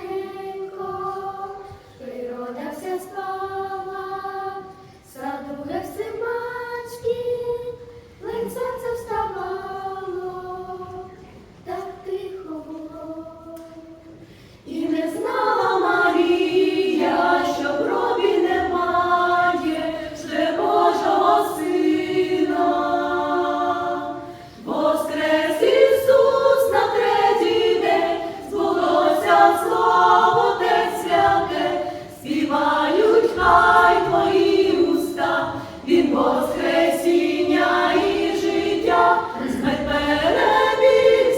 flamenco, pero to espacio. Воскресіння і життя, з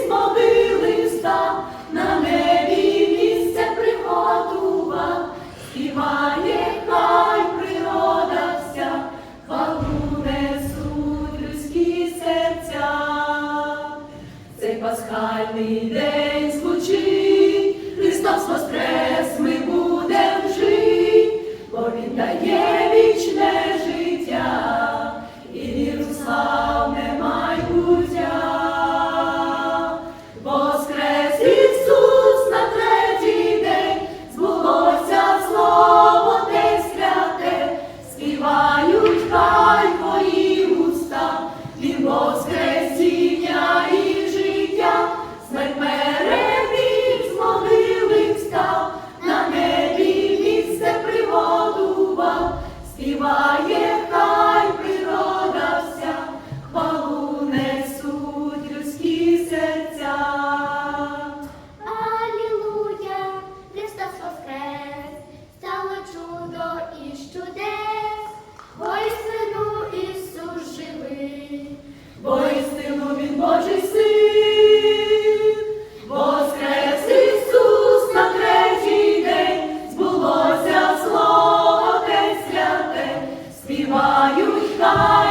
могили листа, на небі місце приготував, співає хай природа вся, хвалу несуть серця, цей пасхальний день. співає. співають хай.